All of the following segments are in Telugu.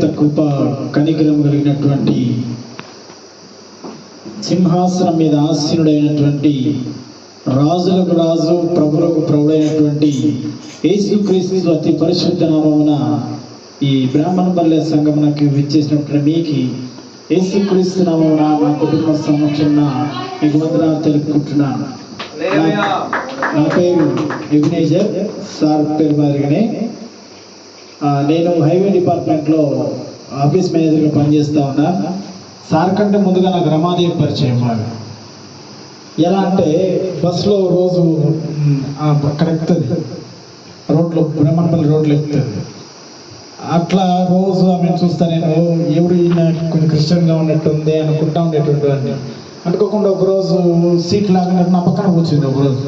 అత్యంత గొప్ప కనికరం కలిగినటువంటి సింహాసనం మీద ఆసీనుడైనటువంటి రాజులకు రాజు ప్రభులకు ప్రభుడైనటువంటి యేసుక్రీస్తు అతి పరిశుద్ధ నామమున ఈ బ్రాహ్మణ పల్లె సంగమునకు విచ్చేసినటువంటి మీకు యేసుక్రీస్తు నామమున నా కుటుంబ సమక్షంన మీకు వందనాలు తెలుపుకుంటున్నాను. నా- పేరు విఘ్నేశ్వర్ సార్ పేరు మాదిరిగానే నేను హైవే డిపార్ట్మెంట్లో ఆఫీస్ మేనేజర్గా పనిచేస్తా ఉన్నా. సార్ కంటే ముందుగా నాకు రమాదేవి పరిచయం బాగా ఎలా అంటే బస్సులో రోజు అక్కడ ఎక్కుతుంది. రోడ్లో బ్రహ్మణపల్లి రోడ్లు ఎక్కుతుంది. అట్లా రోజు ఆమెను చూస్తా నేను ఎవరు కొంచెం క్రిస్టియన్గా ఉన్నట్టుంది అనుకుంటా ఉండేటువంటి వాడిని అనుకోకుండా ఒకరోజు సీట్ లాగా నా పక్కన కూర్చుంది ఒకరోజు.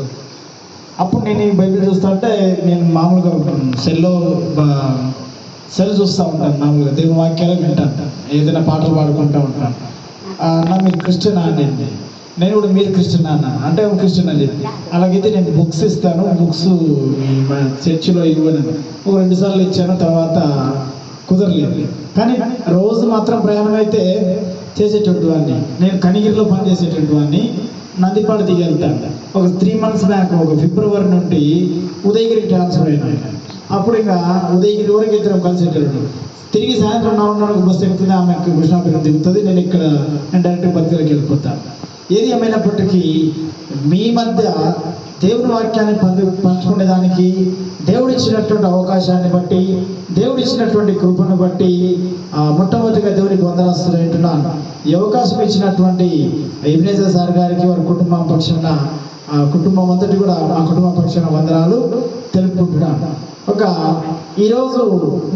అప్పుడు నేను ఈ బైబిల్ చూస్తుంటే నేను మామూలుగా సెల్లో సెల్ చూస్తూ ఉంటాను మామూలుగా దేవుని వాక్యాలు వింటాను ఏదైనా పాటలు పాడుకుంటూ ఉంటాను అన్న మీరు క్రిస్టియన్ అండి నేను కూడా మీరు క్రిస్టియన్ అన్న? అంటే క్రిస్టియన్ అని చెప్పి. అలాగైతే నేను బుక్స్ ఇస్తాను బుక్స్ చర్చిలో ఇవ్వను. ఒక రెండు సార్లు ఇచ్చాను తర్వాత కుదరలేదు. కానీ రోజు మాత్రం ప్రయాణం అయితే చేసేటటువంటి వాడిని నేను కనిగిరిలో పనిచేసేటటువంటి వాడిని నందిపాడు దిగెళ్తాడు ఒక త్రీ మంత్స్ బ్యాక్ ఒక ఫిబ్రవరి నుండి ఉదయగిరి ట్రాన్స్ఫర్ అయినా అప్పుడు ఇంకా ఉదయగిరి వరకు ఇద్దరం వెళ్ళాడు తిరిగి సాయంత్రం నాలుగున్నరకు బస్సు ఎక్కుతుంది ఆమెకు కృష్ణాపురం దిగుతుంది నేను ఇక్కడ నేను డైరెక్ట్ బతికలకి వెళ్ళిపోతాను. ఏది ఏమైనప్పటికీ మీ మధ్య దేవుని వాక్యాన్ని పంచు పంచుకునేదానికి దేవుడు ఇచ్చినటువంటి అవకాశాన్ని బట్టి దేవుడు ఇచ్చినటువంటి కృపను బట్టి మొట్టమొదటిగా దేవునికి వందనస్తులు అంటున్నాను. ఈ అవకాశం ఇచ్చినటువంటి ఇబ్నేజర్ సార్ గారికి వారి కుటుంబం పక్షాన ఆ కుటుంబం అంతటి కూడా ఆ కుటుంబ పక్షాన వందనాలు తెలుపుకుంటున్నాను. ఒక ఈరోజు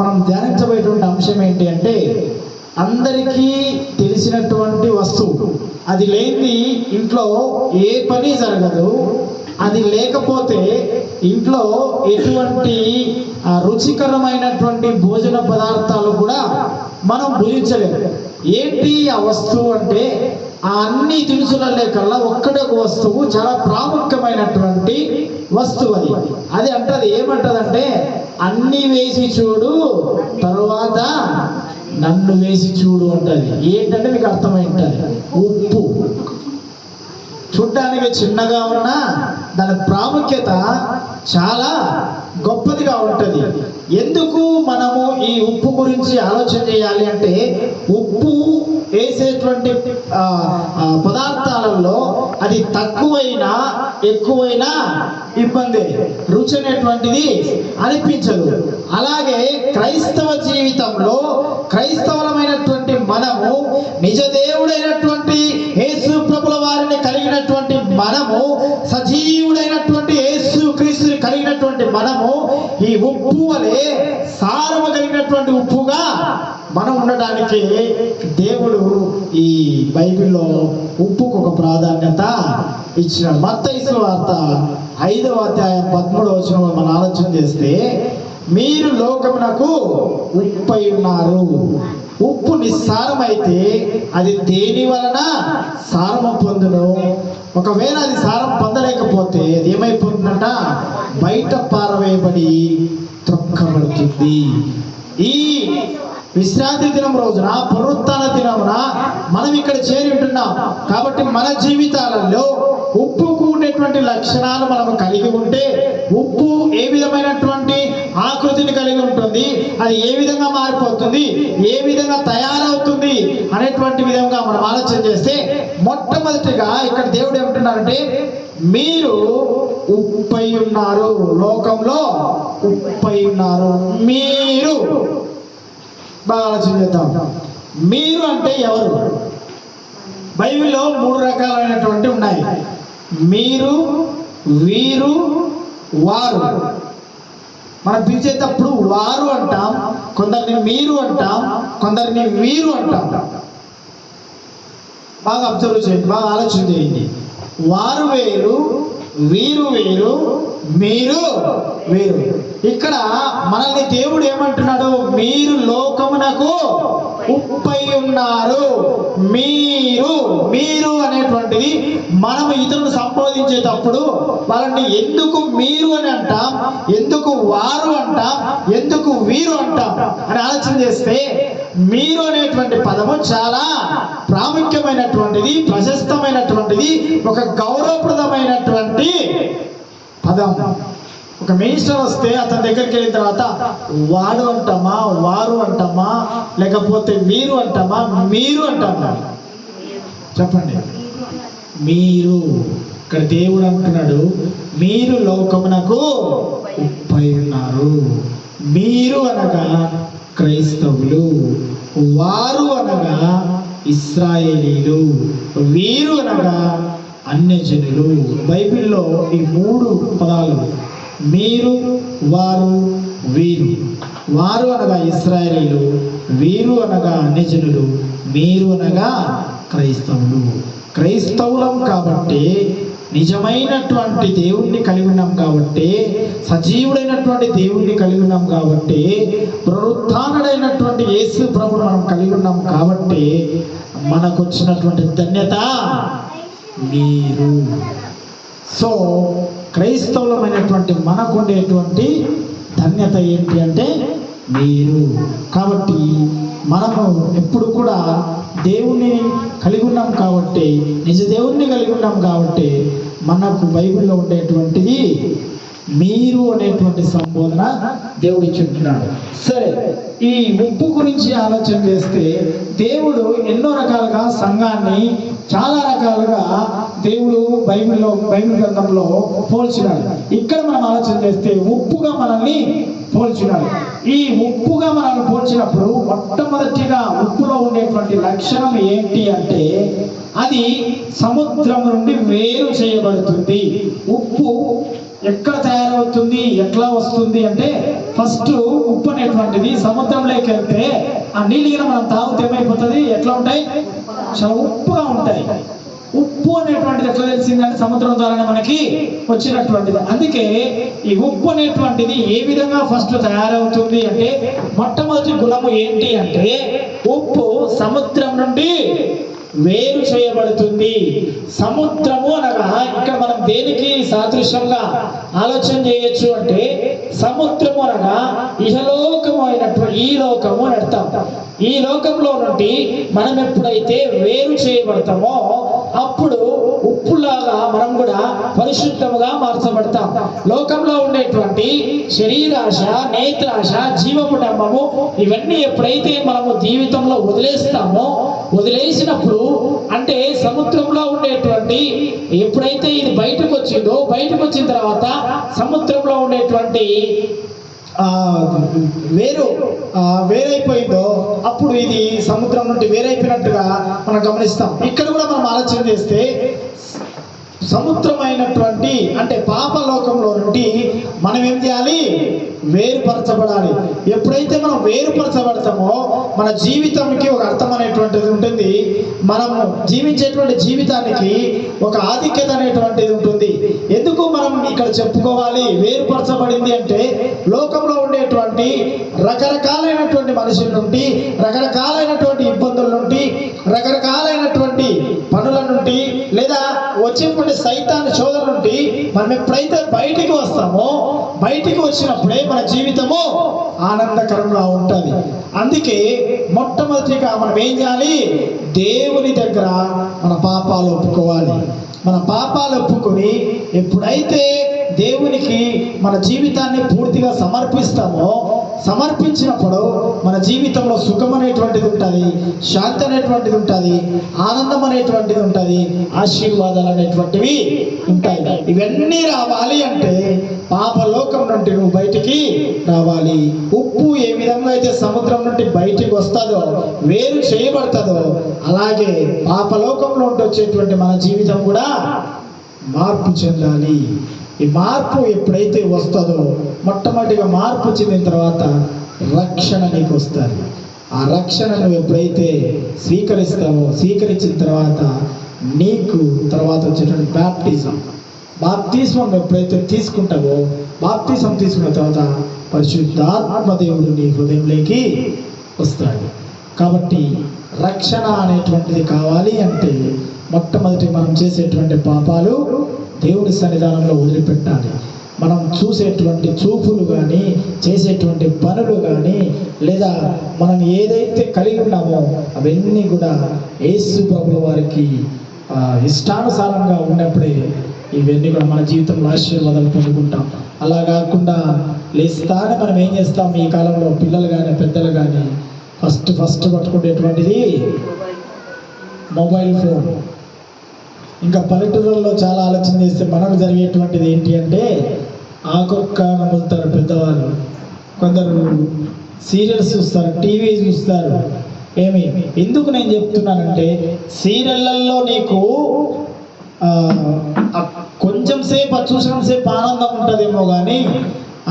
మనం ధ్యానించబోయేటువంటి అంశం ఏంటి అంటే అందరికీ తెలిసినటువంటి వస్తువు. అది లేని ఇంట్లో ఏ పని జరగదు. అది లేకపోతే ఇంట్లో ఎటువంటి రుచికరమైనటువంటి భోజన పదార్థాలు కూడా మనం భుజించలేము. ఏంటి ఆ వస్తువు అంటే ఆ అన్ని దినుసులలో కల్లా ఒక్కడే ఒక వస్తువు చాలా ప్రాముఖ్యమైనటువంటి వస్తువు అది. అది అంటది ఏమంటదంటే అన్ని వేసి చూడు తరువాత నన్ను వేసి చూడు అంటది. ఏంటంటే మీకు అర్థమైంటది ఉప్పు. చూడ్డానికి చిన్నగా ఉన్నా దాని ప్రాముఖ్యత చాలా గొప్పదిగా ఉంటుంది. ఎందుకు మనము ఈ ఉప్పు గురించి ఆలోచన చేయాలి అంటే ఉప్పు వేసేటువంటి పదార్థాలలో అది తక్కువైనా ఎక్కువైనా ఇబ్బంది. రుచి అనేటువంటిది అనిపించదు. అలాగే క్రైస్తవ జీవితంలో క్రైస్తవులమైనటువంటి మనము నిజ దేవుడైనటువంటి యేసు ప్రభుల వారిని కలిగినటువంటి మనము సజీవుడైన కలిగినటువంటి మనము ఈ ఉప్పు వలె సారము కలిగినటువంటి ఉప్పుగా మనం ఉండడానికి దేవుడు ఈ బైబిల్లో ఉప్పుకు ఒక ప్రాధాన్యత ఇచ్చిన మత్తైసు వార్త ఐదవ అధ్యాయం పదమూడవ వచ్చిన మనం ఆలోచన చేస్తే మీరు లోకమునకు ఉప్పై ఉన్నారు. ఉప్పు నిస్సారమైతే అది దేని వలన సారము పొందును? ఒకవేళ అది సారం పొందలేకపోతే అది ఏమైపోతుందంట? బయట పారవేయబడి త్రొక్కబడుతుంది ఈ విశ్రాంతి దినం రోజున పునరుత్న దినమున మనం ఇక్కడ చేరి ఉంటున్నాం. కాబట్టి మన జీవితాలలో ఉప్పుకు ఉండేటువంటి లక్షణాలు మనం కలిగి ఉంటే ఉప్పు ఏ విధమైనటువంటి ఆకృతిని కలిగి ఉంటుంది అది ఏ విధంగా మారిపోతుంది ఏ విధంగా తయారవుతుంది అనేటువంటి విధంగా మనం ఆలోచన చేస్తే మొట్టమొదటిగా ఇక్కడ దేవుడు ఏమంటున్నారంటే మీరు ఉప్పై ఉన్నారు లోకంలో ఉప్పై ఉన్నారు మీరు బాగా ఆలోచన చేద్దాం. మీరు అంటే ఎవరు? బైబిల్లో మూడు రకాలైనటువంటి ఉన్నాయి. మీరు వీరు వారు. మనం పిలిచేటప్పుడు వారు అంటాం కొందరిని మీరు అంటాం కొందరిని వీరు అంటాం. బాగా అబ్జర్వ్ చేయండి బాగా ఆలోచన చేయండి. వారు వేరు వీరు వేరు మీరు వేరు. ఇక్కడ మనల్ని దేవుడు ఏమంటున్నాడు? మీరు లోకమునకు ఉప్పై ఉన్నారు. మీరు మీరు అనేటువంటిది మనం ఇతరులు సంబోధించేటప్పుడు వాళ్ళని ఎందుకు మీరు అని అంటాం? ఎందుకు వారు అంటాం? ఎందుకు వీరు అంటాం? అని ఆలోచన చేస్తే మీరు అనేటువంటి పదము చాలా ప్రాముఖ్యమైనటువంటిది ప్రశస్తమైనటువంటిది ఒక గౌరవప్రదమైనటువంటి పదం. ఒక మినిస్టర్ వస్తే అతని దగ్గరికి వెళ్ళిన తర్వాత వాడు అంటామా? వారు అంటామా? లేకపోతే వీరు అంటామా? మీరు అంటామా? చెప్పండి. మీరు ఇక్కడ దేవుడు అంటున్నాడు మీరు లోకమునకు ఉప్పై ఉన్నారు మీరు అనగా క్రైస్తవులు వారు అనగా ఇస్రాయేలీలు వీరు అనగా అన్యజనులు. బైబిల్లో ఈ మూడు పదాలు మీరు వారు వీరు. వారు అనగా ఇస్రాయలీలు వీరు అనగా అన్యజనులు మీరు అనగా క్రైస్తవులు. క్రైస్తవులం కాబట్టి నిజమైనటువంటి దేవుణ్ణి కలిగి ఉన్నాం కాబట్టి సజీవుడైనటువంటి దేవుణ్ణి కలిగి ఉన్నాం కాబట్టి పునరుత్డైనటువంటి యేసు ప్రభుని మనం కలిగి ఉన్నాం కాబట్టి మనకు వచ్చినటువంటి ధన్యత మీరు. సో క్రైస్తవులమైనటువంటి మనకు ఉండేటువంటి ధన్యత ఏంటి అంటే మీరు. కాబట్టి మనము ఎప్పుడు కూడా దేవుణ్ణి కలిగి ఉన్నాం కాబట్టి నిజ దేవుణ్ణి కలిగి ఉన్నాం కాబట్టి మనకు బైబిల్లో ఉండేటువంటిది మీరు అనేటువంటి సంబోధన దేవుడు ఇచ్చుంటున్నాడు సరే ఈ ముప్పు గురించి ఆలోచన చేస్తే దేవుడు ఎన్నో రకాలుగా సంఘాన్ని చాలా రకాలుగా దేవుడు బైబిల్లో బైబిల్ గ్రంథంలో పోల్చినాడు. ఇక్కడ మనం ఆలోచన చేస్తే ఉప్పుగా మనల్ని పోల్చినాడు. ఈ ఉప్పుగా మనల్ని పోల్చినప్పుడు మొట్టమొదటిగా ఉప్పులో ఉండేటువంటి లక్షణం ఏంటి అంటే అది సముద్రం నుండి వేరు చేయబడుతుంది. ఉప్పు ఎక్కడ తయారవుతుంది ఎట్లా వస్తుంది అంటే ఫస్ట్ ఉప్పు అనేటువంటిది సముద్రంలోకి వెళ్తే ఆ నీళ్ళు మనం తాగితే ఏమైపోతుంది? ఎట్లా ఉంటాయి? చాలా ఉప్పుగా ఉంటాయి. ఉప్పు అనేటువంటిది ఎట్లా తెలిసిందంటే సముద్రం ద్వారానే మనకి వచ్చినటువంటిది. అందుకే ఈ ఉప్పు అనేటువంటిది ఏ విధంగా ఫస్ట్ తయారవుతుంది అంటే మొట్టమొదటి గుణము ఏంటి అంటే ఉప్పు సముద్రం నుండి వేరు చేయబడుతుంది. సముద్రము అనగా ఇక్కడ మనం దేనికి సాదృశ్యంగా ఆలోచన చేయొచ్చు అంటే సముద్రము అనగా ఇహలోక అయినటువంటి ఈ లోకము అని అర్థం. ఈ లోకంలో నుండి మనం ఎప్పుడైతే వేరు చేయబడతామో అప్పుడు ఉప్పులాగా మనం కూడా పరిశుద్ధముగా మార్చబడతాం. లోకంలో ఉండేటువంటి శరీరాశ నేత్రాశ జీవము డమ్మము ఇవన్నీ ఎప్పుడైతే మనము జీవితంలో వదిలేస్తామో వదిలేసినప్పుడు అంటే సముద్రంలో ఉండేటువంటి ఎప్పుడైతే ఇది బయటకు వచ్చిందో బయటకు వచ్చిన తర్వాత సముద్రంలో ఉండేటువంటి వేరు వేరైపోయిందో అప్పుడు ఇది సముద్రం నుండి వేరైపోయినట్టుగా మనం గమనిస్తాం. ఇక్కడ కూడా మనం ఆలోచన చేస్తే సముద్రమైనటువంటి అంటే పాపలోకంలో నుండి మనం ఏం చేయాలి? వేరుపరచబడాలి. ఎప్పుడైతే మనం వేరుపరచబడతామో మన జీవితానికి ఒక అర్థం అనేటువంటిది ఉంటుంది. మనము జీవించేటువంటి జీవితానికి ఒక ఆధిక్యత అనేటువంటిది ఉంటుంది. ఎందుకు మనం ఇక్కడ చెప్పుకోవాలి? వేరుపరచబడింది అంటే లోకంలో ఉండేటువంటి రకరకాలైనటువంటి మనుషుల నుండి రకరకాలైనటువంటి ఇబ్బందుల నుండి రకరకాలైనటువంటి పనుల నుండి లేదా వచ్చేటువంటి సైతాన్ని శోధన నుండి మనం ఎప్పుడైతే బయటికి వస్తామో బయటికి వచ్చినప్పుడే మన జీవితము ఆనందకరంగా ఉంటుంది. అందుకే మొట్టమొదటిగా మనం ఏం చేయాలి? దేవుని దగ్గర మన పాపాలు ఒప్పుకోవాలి. మన పాపాలు ఒప్పుకొని ఎప్పుడైతే దేవునికి మన జీవితాన్ని పూర్తిగా సమర్పిస్తామో సమర్పించినప్పుడు మన జీవితంలో సుఖం అనేటువంటిది ఉంటుంది శాంతి అనేటువంటిది ఉంటుంది ఆనందం అనేటువంటిది ఉంటుంది ఆశీర్వాదాలు అనేటువంటివి ఉంటాయి. ఇవన్నీ రావాలి అంటే పాపలోకం నుండి నువ్వు బయటికి రావాలి. ఉప్పు ఏ విధంగా అయితే సముద్రం నుండి బయటికి వస్తుందో వేరు చేయబడుతుందో అలాగే పాపలోకంలో ఉండి వచ్చేటువంటి మన జీవితం కూడా మార్పు చెందాలి. ఈ మార్పు ఎప్పుడైతే వస్తుందో మొట్టమొదటిగా మార్పు చెందిన తర్వాత రక్షణ నీకు వస్తుంది. ఆ రక్షణ నువ్వు ఎప్పుడైతే స్వీకరిస్తావో స్వీకరించిన తర్వాత నీకు తర్వాత వచ్చేటువంటి బ్యాప్టిజం బాప్తిజం ఎప్పుడైతే తీసుకుంటావో బాప్తిజం తీసుకున్న తర్వాత పరిశుద్ధాత్మ దేవుడు నీ హృదయంలోకి వస్తాయి కాబట్టి రక్షణ అనేటువంటిది కావాలి అంటే మొట్టమొదటి మనం చేసేటువంటి పాపాలు దేవుని సన్నిధానంలో వదిలిపెట్టాలి. మనం చూసేటువంటి చూపులు కానీ చేసేటువంటి పనులు కానీ లేదా మనం ఏదైతే కలిగి ఉన్నామో అవన్నీ కూడా యేసు ప్రభుల వారికి ఇష్టానుసారంగా ఉన్నప్పుడే ఇవన్నీ కూడా మన జీవితంలో ఆశీర్వాదాలు పొందుకుంటాం. అలా కాకుండా లేస్తానే మనం ఏం చేస్తాం? ఈ కాలంలో పిల్లలు కానీ పెద్దలు కానీ ఫస్ట్ ఫస్ట్ పట్టుకునేటువంటిది మొబైల్ ఫోన్. ఇంకా పల్లెటూరులో చాలా ఆలోచన చేస్తే మనకు జరిగేటువంటిది ఏంటి అంటే ఆకొక్క నమ్ముతారు పెద్దవాళ్ళు. కొందరు సీరియల్స్ చూస్తారు టీవీ చూస్తారు. ఏమి? ఎందుకు నేను చెప్తున్నానంటే సీరియళ్ళల్లో నీకు కొంచెం సేపు చూసిన సేపు ఆనందం ఉంటుందేమో కానీ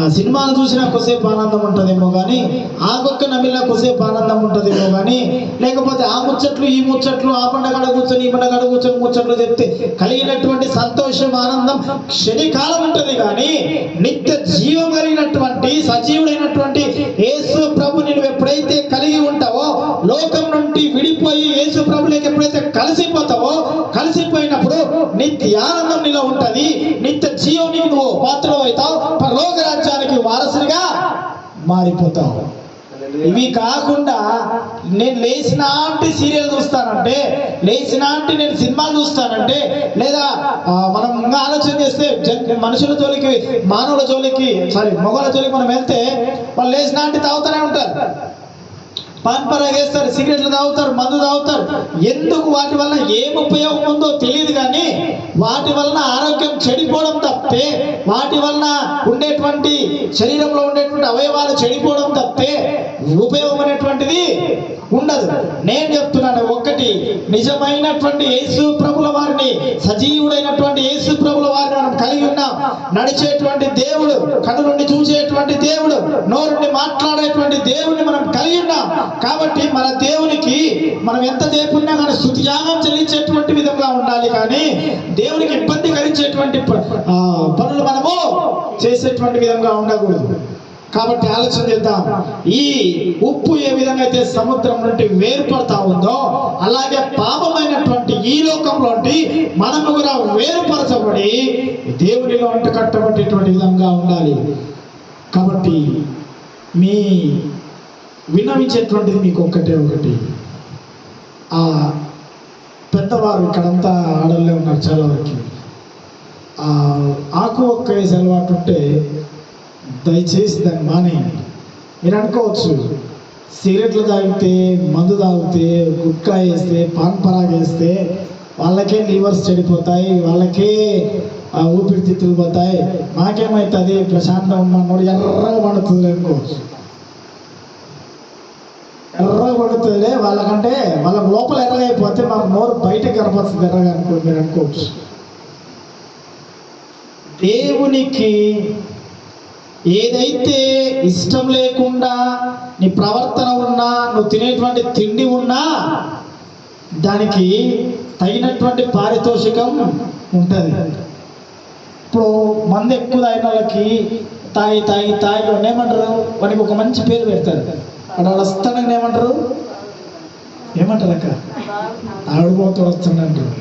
సినిమాలు చూసినా కొద్దిసేపు ఆనందం ఉంటుందేమో కానీ ఆ కుక్క నమిలినా కొద్దిసేపు ఆనందం ఉంటుందేమో కానీ లేకపోతే ఆ ముచ్చట్లు ఈ ముచ్చట్లు ఆ పండగడ కూర్చొని ఈ పండగడ కూర్చొని ముచ్చట్లు చెప్తే కలిగినటువంటి సంతోషం ఆనందం క్షణికాలం ఉంటుంది కానీ నిత్య జీవం కలిగినటువంటి సజీవుడైనటువంటి యేసు ప్రభు నువ్వు ఎప్పుడైతే కలిగి ఉంటావో లోకం నుండి కలిసిపోయి యేసు ప్రభులోకి ఎప్పుడైతే కలిసిపోతావో కలిసిపోయినప్పుడు నిత్య ఆనందం నీలో ఉంటుంది. నిత్య జీవునికి నువ్వు పాత్ర అవుతావు. పరలోక రాజ్యానికి వారసునిగా మారిపోతావు. ఇవి కాకుండా నేను లేచినాంటి సీరియల్ చూస్తానంటే లేచినాంటి నేను సినిమాలు చూస్తానంటే లేదా మనం ఇంకా ఆలోచన చేస్తే మనుషుల జోలికి మానవుల జోలికి సారీ మొగల జోలికి మనం వెళ్తే వాళ్ళు లేచినాంటి తాగుతూనే ఉంటారు. పాన్ సిగరెట్లు తాగుతారు మందు తాగుతారు. ఎందుకు వాటి వల్ల ఏం ఉపయోగం ఉందో తెలియదు కానీ వాటి వలన ఆరోగ్యం చెడిపోవడం తప్పితే వాటి వలన ఉండేటువంటి శరీరంలో ఉండేటువంటి అవయవాలు చెడిపోవడం తప్పితే ఉపయోగం అనేటువంటిది ఉండదు. నేను చెప్తున్నాను ఒకటి నిజమైనటువంటి యేసు ప్రభుల వారిని సజీవుడైనటువంటి యేసు ప్రభుల వారిని మనం కలిగి ఉన్నాం. నడిచేటువంటి దేవుడు కనులుండి నుండి చూసేటువంటి దేవుడు నోరుండి మాట్లాడేటువంటి దేవుడిని మనం కలిగి ఉన్నాం. కాబట్టి మన దేవునికి మనం ఎంత దేవున్నా కానీ శుతియాగం చెల్లించేటువంటి విధంగా ఉండాలి కానీ దేవునికి ఇబ్బంది కలిగించేటువంటి పనులు మనము చేసేటువంటి విధంగా ఉండకూడదు. కాబట్టి ఆలోచన చేద్దాం. ఈ ఉప్పు ఏ విధంగా అయితే సముద్రం నుండి వేరుపడతా ఉందో అలాగే పాపమైనటువంటి ఈ లోకంలోంటి మనము కూడా వేరుపరచబడి దేవునిలో అంటు కట్టబడేటువంటి విధంగా ఉండాలి. కాబట్టి మీ వినవించేటువంటిది మీకు ఒక్కటే ఒకటి. ఆ పెద్దవారు ఇక్కడంతా ఆడల్లే ఉన్నారు చాలా వరకు. ఆకు ఒక్క వేసే అలవాటు ఉంటే దయచేసి దాన్ని మానేయండి. మీరు అనుకోవచ్చు సిగరెట్లు తాగితే మందు తాగితే గుట్కా వేస్తే పాన్ పరాగ్ వేస్తే వాళ్ళకే లివర్స్ చెడిపోతాయి వాళ్ళకే ఊపిరితిత్తులు పోతాయి. మాకేమవుతుంది ప్రశాంతం ఉన్నాడు ఎర్రగా పడుతుంది అనుకోవచ్చు. ఎర్రగా పడుతుంది వాళ్ళకంటే వాళ్ళ లోపల ఎర్రగైపోతే అయిపోతే మాకు నోరు బయటకు కనపడుతుంది ఎర్రగా అనుకో మీరు అనుకోవచ్చు. దేవునికి ఏదైతే ఇష్టం లేకుండా నీ ప్రవర్తన ఉన్నా నువ్వు తినేటువంటి తిండి ఉన్నా దానికి తగినటువంటి పారితోషికం ఉంటుంది. ఇప్పుడు మంది ఎక్కువ తాగిన వాళ్ళకి తాగి తాగి తాగి ఏమంటారు? వానికి ఒక మంచి పేరు పెడతారు. వాడు వాడు వస్తాడని ఏమంటారు? ఏమంటారు అక్క? తాగుడుపోతాడు వస్తుండంటారు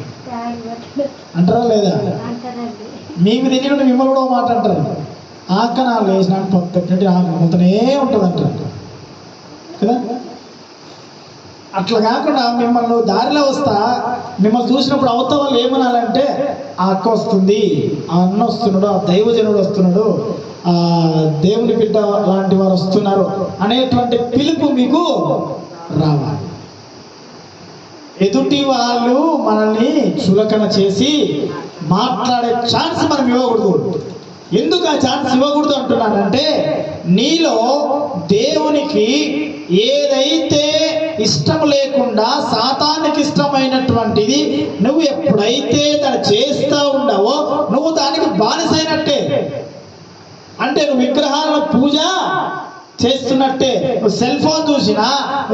అంటారా. లేదా? మీకు తెలియకుండా మిమ్మల్ని కూడా మాట అంటారు. ఆక నా లేచిన పొద్దున్నట్టు ఆక మొత్తనే ఉంటుంది అంటారు కదా? అట్లా కాకుండా మిమ్మల్ని దారిలో వస్తా మిమ్మల్ని చూసినప్పుడు అవతల వాళ్ళు ఏమనాలంటే ఆ అక్క వస్తుంది ఆ అన్న వస్తున్నాడు ఆ దైవజనుడు వస్తున్నాడు ఆ దేవుని బిడ్డ లాంటి వారు వస్తున్నారు అనేటువంటి పిలుపు మీకు రావాలి. ఎదుటి వాళ్ళు మనల్ని చులకన చేసి మాట్లాడే ఛాన్స్ మనం ఇవ్వకూడదు. ఎందుకు ఆ ఛాన్స్ ఇవ్వకూడదు అంటున్నానంటే నీలో దేవునికి ఏదైతే ఇష్టం లేకుండా సాతానికి ఇష్టమైనటువంటిది నువ్వు ఎప్పుడైతే దాన్ని చేస్తూ ఉండవో నువ్వు దానికి బానిసైనట్టే. అంటే నువ్వు విగ్రహాల పూజ చేస్తున్నట్టే. సెల్ ఫోన్ చూసినా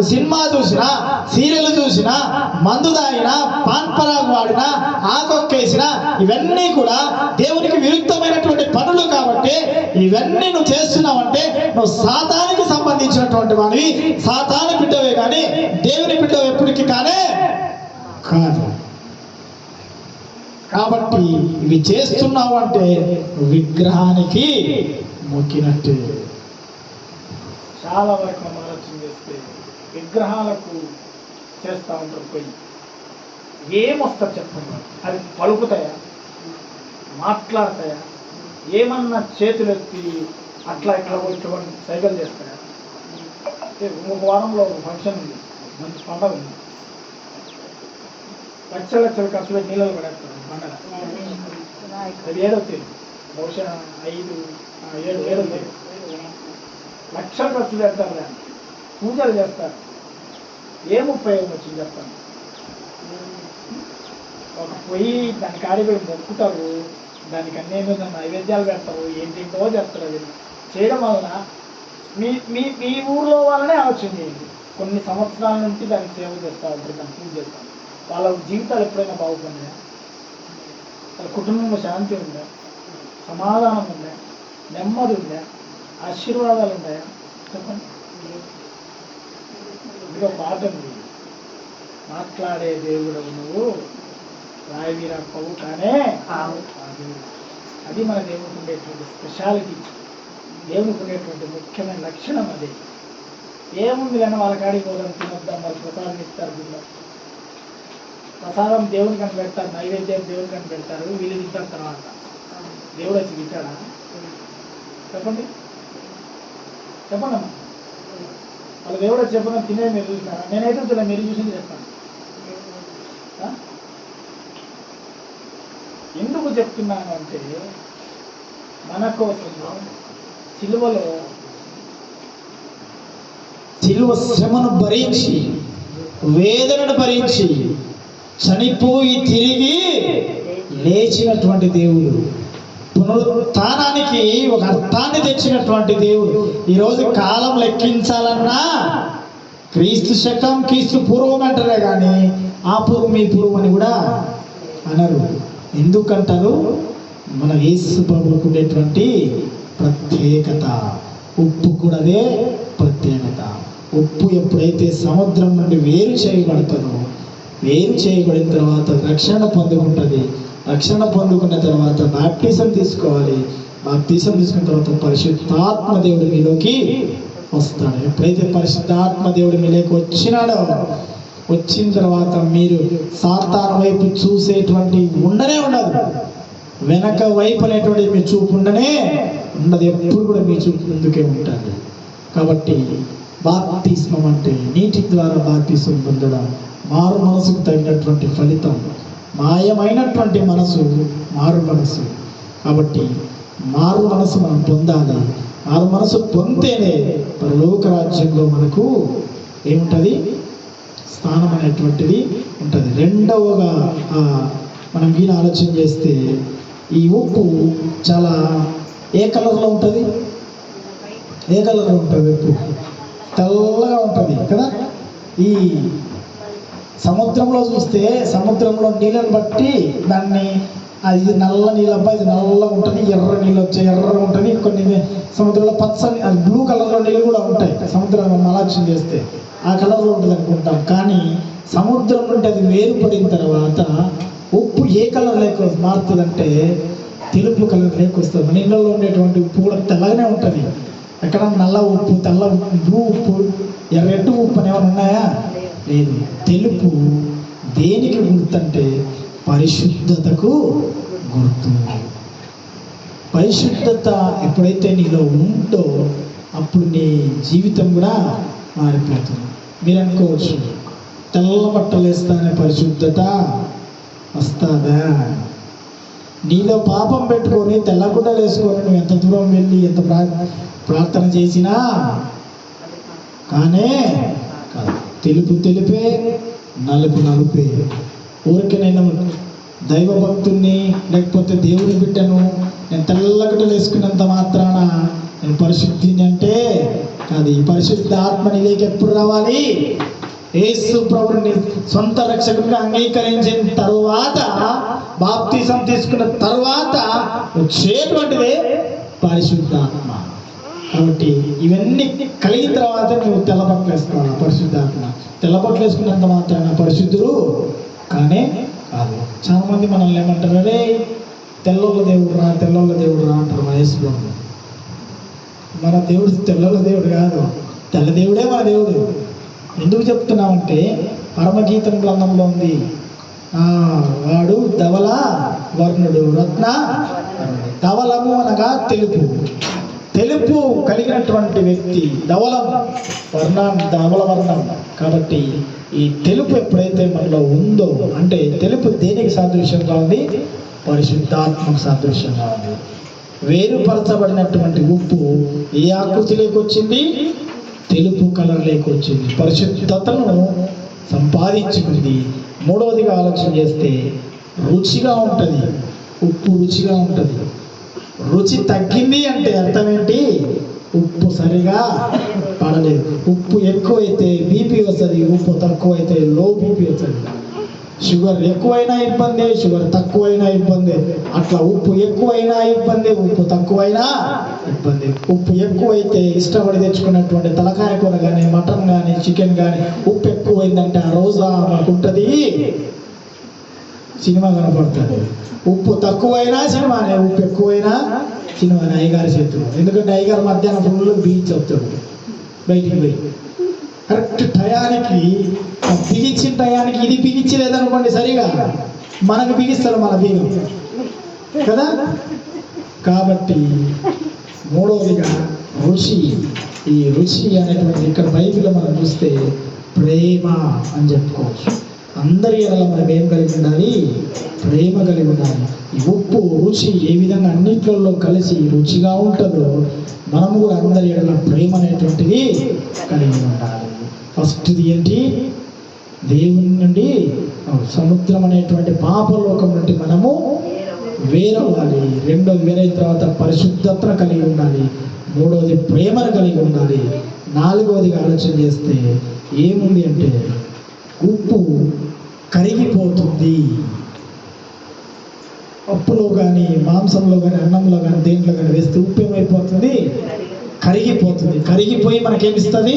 సినిమా చూసినా సీరియల్ చూసినా మందు తాగినా పాన్ పరాగు వాడినా ఆకొక్కేసినా ఇవన్నీ కూడా దేవునికి విరుద్ధమైనటువంటి పనులు కాబట్టి ఇవన్నీ నువ్వు చేస్తున్నావంటే నువ్వు సాతానికి సంబంధించినటువంటి వాడివి. సాతాని బిడ్డవే కానీ దేవుని బిడ్డవు ఎప్పటికీ కానే కాదు. కాబట్టి ఇవి చేస్తున్నావు అంటే విగ్రహానికి మొక్కినట్టే. చాలా వరకు మనం ఆలోచన చేస్తే విగ్రహాలకు చేస్తూ ఉంటారు పోయి. ఏమొస్తారు చెప్పండి? అది పలుకుతాయా? మాట్లాడతాయా? ఏమన్నా చేతులు ఎత్తి అట్లా ఇట్లా ఇటువంటి సైకిల్ చేస్తాయా? ఒక వారంలో ఒక ఫంక్షన్ ఉంది. మంచి పండగ ఉంది. లక్షల లక్షల ఖర్చు పెట్టి నీళ్ళలో పడేస్తారు పండగ. అది ఏడో తేదీ. బహుశా ఐదు ఏడు ఏడో తేదీ. లక్షలు ఖర్చు పెడతారు దాన్ని. పూజలు చేస్తారు. ఏం ఉపయోగం వచ్చింది చెప్తాను ఒక పొయ్యి దాని కాడిపోయి మొక్కుతారు. దానికి అన్ని ఏమో నైవేద్యాలు పెడతారు. ఏంటింటో చేస్తారు అది. చేయడం వలన మీ మీ మీ ఊర్లో వాళ్ళనే ఆలోచన చేయండి. కొన్ని సంవత్సరాల నుంచి దానికి సేవ చేస్తూ ఉంటారు దాన్ని పూజ చేస్తాం వాళ్ళ జీవితాలు ఎప్పుడైనా బాగుపడినా వాళ్ళ కుటుంబంలో శాంతి ఉందా? సమాధానం ఉందా? నెమ్మది ఉందా? ఆశీర్వాదాలు ఉన్నాయా చెప్పండి. ఇదిగో పాట ఉంది మాట్లాడే దేవుడు నువ్వు. రాయవీరప్పవు కానే కాదు. అది మన దేవునికి ఉండేటువంటి స్పెషాలిటీ. దేవునికి ఉండేటువంటి ముఖ్యమైన లక్షణం అదే. ఏముంది కానీ వాళ్ళ కాడికి పోదాం తినొద్దాం వాళ్ళు ప్రసాదం ఇస్తారు తిందాం ప్రసాదం దేవునికి అని పెడతారు నైవేద్యం దేవునికి అని పెడతారు వీళ్ళు తింటారు తర్వాత. దేవుడు వచ్చి తింటాడా? చెప్పండి. చెప్పండి అమ్మా. వాళ్ళ దేవుడు చెప్పడం తినే మీరు చూసినారా నేనైతే చూడ మీరు చూసింది చెప్తాను ఎందుకు చెప్తున్నాను అంటే మన కోసం సిలువలో సిలువ శ్రమను భరించి వేదనను భరించి చనిపోయి తిరిగి లేచినటువంటి దేవుడు. పునరుత్నానికి ఒక అర్థాన్ని తెచ్చినటువంటి దేవుడు. ఈరోజు కాలం లెక్కించాలన్నా క్రీస్తు శకం క్రీస్తు పూర్వం అంటారే కానీ ఆ పూర్వం ఈ పూర్వం అని కూడా అనరు. ఎందుకంటారు? మన యేసు ప్రభుకు ఉండేటువంటి ప్రత్యేకత. ఉప్పు కూడా అదే ప్రత్యేకత. ఉప్పు ఎప్పుడైతే సముద్రం నుండి వేరు చేయబడతారో వేరు చేయబడిన తర్వాత రక్షణ పొందుకుంటుంది. రక్షణ పొందుకున్న తర్వాత బాప్టిజం తీసుకోవాలి. బాప్టిజం తీసుకున్న తర్వాత పరిశుద్ధాత్మ దేవుడు మీలోకి వస్తాడు. ఎప్పుడైతే పరిశుద్ధాత్మ దేవుడు మీలోకి వచ్చినాడో వచ్చిన తర్వాత మీరు సాతాన వైపు చూసేటువంటి ఉండనే ఉండదు. వెనక వైపు అనేటువంటి మీ చూపు ఉండనే ఉండదు. ఎప్పుడు కూడా మీ చూపు ముందుకే ఉంటుంది. కాబట్టి బాప్తిస్మం అంటే నీటి ద్వారా బాప్తిస్మం పొందడం మారు మనసుకు తగినటువంటి ఫలితం. మాయమైనటువంటి మనసు మారు మనసు. కాబట్టి మారు మనసు మనం పొందాలి. మారు మనసు పొందితేనే పరలోక రాజ్యంలో మనకు ఏముంటుంది? స్థానం అనేటువంటిది ఉంటుంది. రెండవగా మనం వీణ ఆలోచన చేస్తే ఈ ఉప్పు చాలా ఏ కలర్లో ఉంటుంది? ఏ కలర్లో ఉంటుంది ఉప్పు తెల్లగా ఉంటుంది కదా? ఈ సముద్రంలో చూస్తే సముద్రంలో నీళ్ళని బట్టి దాన్ని అది నల్ల నీళ్ళప్ప ఇది నల్లగా ఉంటుంది ఎర్ర నీళ్ళు వచ్చే ఎర్ర ఉంటుంది. కొన్ని సముద్రంలో పచ్చని అది బ్లూ కలర్లో నీళ్ళు కూడా ఉంటాయి. సముద్రం మలాక్షం చేస్తే ఆ కలర్లో ఉంటుంది అనుకుంటాం. కానీ సముద్రం నుండి అది వేరుపడిన తర్వాత ఉప్పు ఏ కలర్ లేక మారుతుందంటే తెలుపు కలర్ లేక వస్తుంది. మన ఉండేటువంటి ఉప్పు కూడా తెల్లగానే ఉంటుంది. ఎక్కడ నల్ల ఉప్పు తెల్ల ఉప్పు బ్లూ ఉప్పు ఎర్రెట్టు ఉప్పు అని ఏమైనా ఉన్నాయా? లేదు తెలుపు దేనికి గుర్తంటే పరిశుద్ధతకు గుర్తు. పరిశుద్ధత ఎప్పుడైతే నీలో ఉందో అప్పుడు నీ జీవితం కూడా మారిపోతుంది. మీరు అనుకోవచ్చు తెల్ల బట్టలు వేస్తానే పరిశుద్ధత వస్తుందా? నీలో పాపం పెట్టుకొని తెల్లగుడ్డలు వేసుకొని నువ్వు ఎంత దూరం వెళ్ళి ఎంత ప్రా ప్రార్థన చేసినా కానీ కాదు. తెలుపు తెలిపే నలుపు నలుపే. ఊరికి నేను దైవ భక్తుణ్ణి లేకపోతే దేవుని బిడ్డను నేను తెల్లగుడ్డలు వేసుకున్నంత మాత్రాన నేను పరిశుద్ధిని అంటే అది పరిశుద్ధ ఆత్మ నీలోకి ఎప్పుడు రావాలి? యేసు ప్రభుని సొంత రక్షకుడిగా అంగీకరించిన తరువాత బాప్తిజం తీసుకున్న తరువాత వచ్చేటువంటిదే పరిశుద్ధాత్మ. కాబట్టి ఇవన్నీ కలిగిన తర్వాత నువ్వు తెల్లబట్టలు వేసుకోవాలి పరిశుద్ధాత్మ. తెల్లబట్టలు వేసుకున్నంత మాత్రాన పరిశుద్ధుడు కానీ కాదు. చాలా మంది మనల్ని ఏమంటారు అరే తెల్లొల్ల దేవుడు రా తెల్లొల్ల దేవుడు రా అంటారు వయసులో. మన దేవుడు తెల్లొల్ల దేవుడు కాదు. తెల్ల దేవుడే మన దేవుడు. ఎందుకు చెప్తున్నామంటే పరమగీతం గ్రంథంలో ఉంది వాడు ధవల వర్ణుడు రత్న ధవలము అనగా తెలుపు. తెలుపు కలిగినటువంటి వ్యక్తి ధవలం వర్ణం ధవల వర్ణం. కాబట్టి ఈ తెలుపు ఎప్పుడైతే మనలో ఉందో అంటే తెలుపు దేనికి సాదృశ్యంగా ఉంది? పరిశుద్ధాత్మకు సాదృశ్యంగా ఉంది. వేరుపరచబడినటువంటి ఉప్పు ఏ ఆకృతిలోకి వచ్చింది? తెలుపు కలర్లోకి వచ్చింది. పరిశుద్ధతను సంపాదించుకుంది. మూడవదిగా ఆలోచన చేస్తే రుచిగా ఉంటుంది. ఉప్పు రుచిగా ఉంటుంది. రుచి తగ్గింది అంటే అర్థం ఏంటి? ఉప్పు సరిగా పడలేదు. ఉప్పు ఎక్కువైతే బీపీ వస్తుంది ఉప్పు తక్కువైతే లో బీపీ వస్తుంది. షుగర్ ఎక్కువైనా ఇబ్బంది షుగర్ తక్కువైనా ఇబ్బంది. అట్లా ఉప్పు ఎక్కువైనా ఇబ్బంది ఉప్పు తక్కువైనా ఇబ్బంది. ఉప్పు ఎక్కువైతే ఇష్టపడి తెచ్చుకున్నటువంటి తలకాయ కూర కానీ మటన్ కానీ చికెన్ కానీ ఉప్పు ఎక్కువైందంటే ఆ రోజు మాకు ఉంటుంది. సినిమా కనపడుతుంది ఉప్పు తక్కువైనా సినిమానే ఉప్పు ఎక్కువైనా సినిమా అయ్యగారి చేతులు ఎందుకంటే అయ్యగారు మధ్యాహ్నం ఫుల్ బీచ్ అవుతాడు బయటికి పోయి. కరెక్ట్ టయానికి పిగించిన బిగించిన టయానికి ఇది బిగించలేదనుకోండి సరిగా. మనకు బిగిస్తారు మన బీగం కదా? కాబట్టి మూడవదిగా ఋషి. ఈ ఋషి అనేటువంటి ఇక్కడ బైబిల్ మనం చూస్తే ప్రేమ అని చెప్పుకోవచ్చు. అందరి ఎడల మనం ఏం కలిగి ఉండాలి? ప్రేమ కలిగి ఉండాలి. ఈ ఉప్పు రుచి ఏ విధంగా అన్నిట్లలో కలిసి రుచిగా ఉంటుందో మనము కూడా అందరి ఎడల ప్రేమ అనేటువంటిది కలిగి ఉండాలి. ఫస్ట్ది ఏంటి? దేవుని నుండి సముద్రం అనేటువంటి పాపలోకం నుండి మనము వేరవ్వాలి. రెండో వేరైన తర్వాత పరిశుద్ధతను కలిగి ఉండాలి. మూడవది ప్రేమను కలిగి ఉండాలి. నాలుగవదిగా ఆలోచన చేస్తే ఏముంది అంటే ఉప్పు కరిగిపోతుంది. పప్పులో కానీ మాంసంలో కానీ అన్నంలో కానీ దేంట్లో కానీ వేస్తే ఉప్పు ఏమైపోతుంది కరిగిపోతుంది. కరిగిపోయి మనకేమిస్తుంది?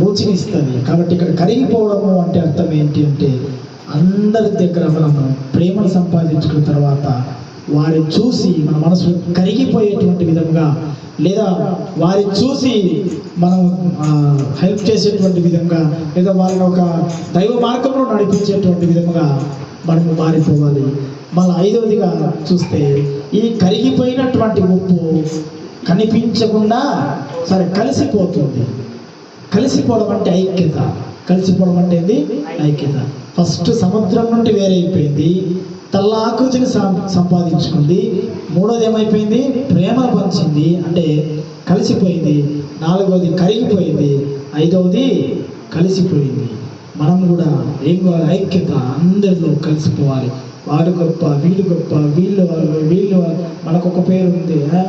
రుచిని ఇస్తుంది కాబట్టి ఇక్కడ కరిగిపోవడము అంటే అర్థం ఏంటి అంటే అందరి దగ్గర మనం ప్రేమను సంపాదించుకున్న తర్వాత వారిని చూసి మన మనసు కరిగిపోయేటువంటి విధంగా లేదా వారిని చూసి మనం హెల్ప్ చేసేటువంటి విధంగా లేదా వాళ్ళని ఒక దైవ మార్గంలో నడిపించేటువంటి విధంగా మనము మారిపోవాలి. మళ్ళీ ఐదవదిగా చూస్తే ఈ కరిగిపోయినటువంటి ఉప్పు కనిపించకుండా సరే కలిసిపోతుంది. కలిసిపోవడం అంటే ఐక్యత. కలిసిపోవడం అంటే ఏంది? ఐక్యత. ఫస్ట్ సముద్రం నుండి వేరైపోయింది. తల్లాకృతిని సం- సంపాదించుకుంది. మూడోది ఏమైపోయింది? ప్రేమ పంచింది. అంటే కలిసిపోయింది. నాలుగవది కరిగిపోయింది. ఐదవది కలిసిపోయింది. మనం కూడా ఏం కావాలి? ఐక్యత. అందరిలో కలిసిపోవాలి. వాడు గొప్ప వీళ్ళు గొప్ప వీళ్ళు వాళ్ళు వీళ్ళు వాళ్ళు మనకు ఒక పేరు ఉంది. ఆ,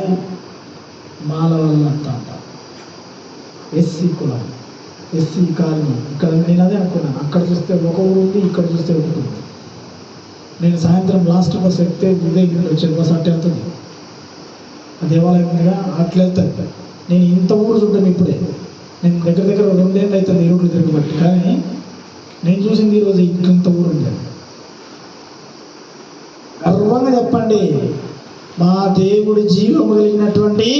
మాల వాళ్ళంతా అంట ఎస్సీ కులం. SC colony. ఇక్కడ నేను అదే అనుకున్నాను. అక్కడ చూస్తే ఒక ఊరు ఉంది ఇక్కడ చూస్తే ఒకటి ఉంది. నేను సాయంత్రం లాస్ట్ బస్ ఎక్కితే ఉదయగిరి వచ్చే బస్ అట్టే వెళ్తుంది ఆ దేవాలయం మీద అట్లా వెళ్తాను. నేను ఇంత ఊరు చూడ్డాను ఇప్పుడే. నేను దగ్గర దగ్గర రెండేళ్ళు అవుతుంది ఈ ఊరు తిరగబట్టి. కానీ నేను చూసింది ఈరోజు ఇంత ఊరు ఉంది. గర్వంగా చెప్పండి. మా దేవుడు జీవము కలిగినటువంటి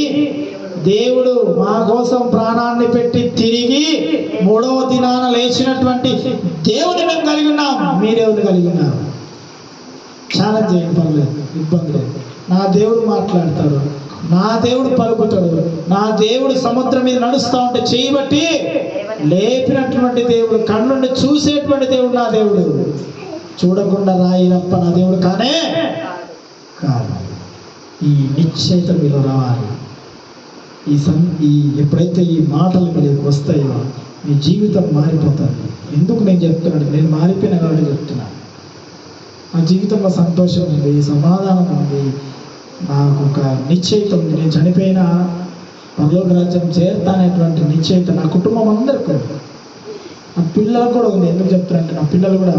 దేవుడు మా కోసం ప్రాణాన్ని పెట్టి తిరిగి మూడవ దినాన లేచినటువంటి దేవుని మేము కలిగి ఉన్నాం. మీరెవరు కలిగి ఉన్నారు? ఛాలెంజ్ ఏం పర్లేదు ఇబ్బంది లేదు నా దేవుడు మాట్లాడతాడు నా దేవుడు పలుకుతాడు నా దేవుడు సముద్రం మీద నడుస్తూ ఉంటే చేయబట్టి లేపినటువంటి దేవుడు కళ్ళుండి చూసేటువంటి దేవుడు నా దేవుడు. చూడకుండా రాయినప్ప నా దేవుడు కానే కాదు. ఈ నిశ్చయిత మీరు రావాలి. ఈ సం ఈ ఎప్పుడైతే ఈ మాటలు మీకు వస్తాయో మీ జీవితం మారిపోతుంది ఎందుకు నేను చెప్తున్నాను? నేను మారిపోయిన కాబట్టి చెప్తున్నాను. నా జీవితంలో సంతోషం ఉంది సమాధానం ఉంది. నాకు ఒక నిశ్చయిత ఉంది. నేను చనిపోయిన పరలోక రాజ్యం చేరుతానేటువంటి నిశ్చయిత నా కుటుంబం అందరికీ నా పిల్లలకు కూడా ఉంది. ఎందుకు చెప్తారంటే నా పిల్లలు కూడా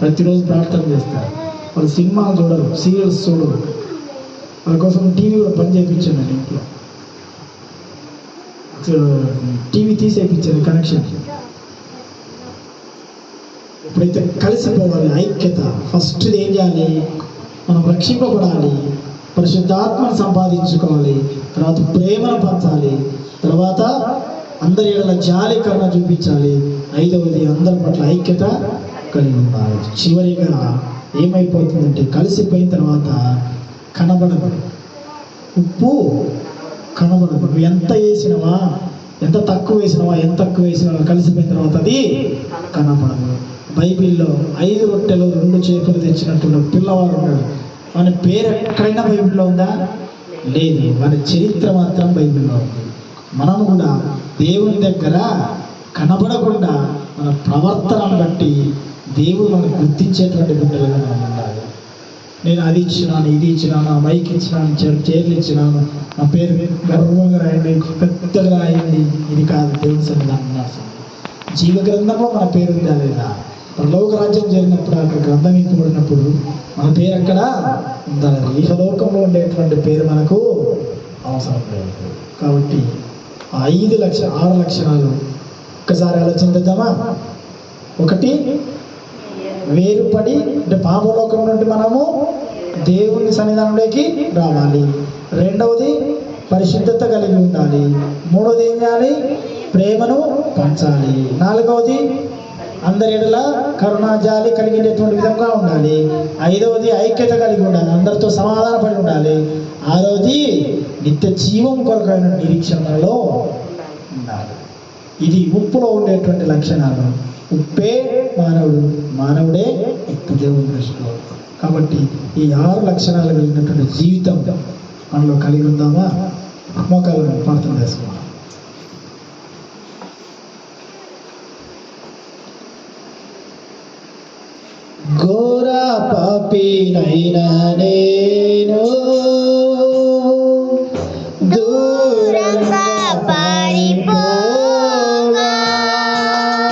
ప్రతిరోజు ప్రార్థన చేస్తారు. వాళ్ళు సినిమాలు చూడరు సీరియల్స్ చూడరు. వాళ్ళ కోసం టీవీ కూడా పని చేయించాను ఇంట్లో. టీవీ తీసేపించాను కనెక్షన్ ఎప్పుడైతే కలిసిపోవాలి ఐక్యత. ఫస్ట్ ఏం చేయాలి? మనం రక్షింపబడాలి. పరిశుద్ధాత్మను సంపాదించుకోవాలి. తర్వాత ప్రేమను పంచాలి. తర్వాత అందరి ఏడల జాలి కరుణ చూపించాలి. ఐదవది అందరి పట్ల ఐక్యత కలిగి ఉండాలి. చివరిగా ఏమైపోతుందంటే కలిసిపోయిన తర్వాత కనబడదు. ఉప్పు కనబడదు. నువ్వు ఎంత వేసినవా? ఎంత తక్కువ వేసినవా? ఎంత తక్కువ వేసినవా? కలిసిపోయిన తర్వాత అది కనబడదు. బైబిల్లో ఐదు రొట్టెలు రెండు చేపలు తెచ్చినట్టు పిల్లవాడు ఉన్నాడు. మన పేరు ఎక్కడైనా బైబిల్లో ఉందా? లేదు. మన చరిత్ర మాత్రం బైబిల్లో ఉంది. మనం కూడా దేవుని దగ్గర కనబడకుండా మన ప్రవర్తనను బట్టి దేవుడు మనకు గుర్తించేటువంటి బిడ్డలుగా మనం ఉండాలి. నేను అది ఇచ్చినాను ఇది ఇచ్చినాను నా మైక్ ఇచ్చినాను చే- ఇచ్చినాను. నా పేరు గర్వంగా రాయండి పెద్దగా రాయండి. ఇది కాదు దేవుని సన్నిధానం. జీవ గ్రంథంలో మన పేరు ఉందా లేదా? పరలోక రాజ్యం జరిగినప్పుడు అక్కడ గ్రంథం ఇప్పబడినప్పుడు మన పేరు అక్కడ ఉండాలి ఈహలోకంలో ఉండేటువంటి పేరు మనకు అవసరం లేదు. కాబట్టి ఆ ఐదు లక్ష ఆరు లక్షణాలు ఒక్కసారి ఆలోచించుద్దామా ఒకటి వేరుపడి అంటే పాపలోకం నుండి మనము దేవుని సన్నిధానంలోకి రావాలి. రెండవది పరిశుద్ధత కలిగి ఉండాలి. మూడవది ఏం చేయాలి? ప్రేమను పంచాలి. నాలుగవది అందరి ఎడల కరుణా జాలి కలిగేటటువంటి విధంగా ఉండాలి. ఐదవది ఐక్యత కలిగి ఉండాలి. అందరితో సమాధానపడి ఉండాలి. ఆరవది నిత్య జీవం కొరకైన నిరీక్షణలో ఉండాలి. ఇది ఉప్పులో ఉండేటువంటి లక్షణాలు. ఉప్పే మానవుడు మానవుడే ఉప్పు దేవుని దృష్టిలో. కాబట్టి ఈ ఆరు లక్షణాలు కలిగినటువంటి జీవితం మనలో కలిగి ఉందామా? మోకాలను ప్రార్థన చేసుకుందాం. ఘోర పాపినైనా నేను.